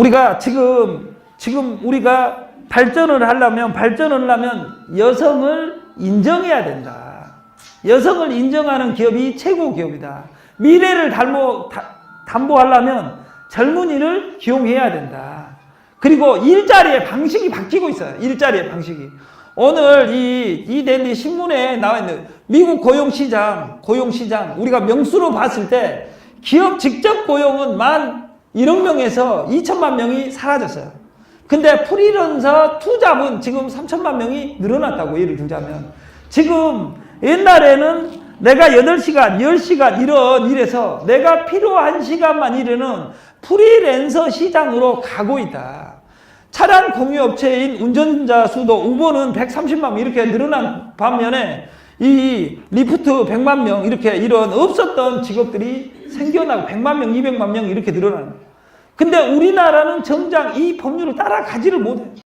우리가 지금 지금 우리가 발전을 하려면 발전을 하려면 여성을 인정해야 된다. 여성을 인정하는 기업이 최고 기업이다. 미래를 담보, 다- 담보하려면 젊은이를 기용해야 된다. 그리고 일자리의 방식이 바뀌고 있어요. 일자리의 방식이. 오늘 이, 이 델리 신문에 나와 있는 미국 고용시장, 고용시장, 우리가 명수로 봤을 때 기업 직접 고용은 만 1억 명에서 2천만 명이 사라졌어요. 근데 프리랜서 투잡은 지금 3천만 명이 늘어났다고 예를 들자면 지금 옛날에는 내가 8시간, 10시간 이런 일에서 내가 필요한 시간만 일하는 프리랜서 시장으로 가고 있다. 차량 공유업체인 운전자 수도 우버는 130만 명 이렇게 늘어난 반면에 이 리프트 100만 명 이렇게 이런 없었던 직업들이 생겨나고 100만 명, 200만 명 이렇게 늘어나는 거예요. 근데 우리나라는 정작 이 법률을 따라가지를 못해요.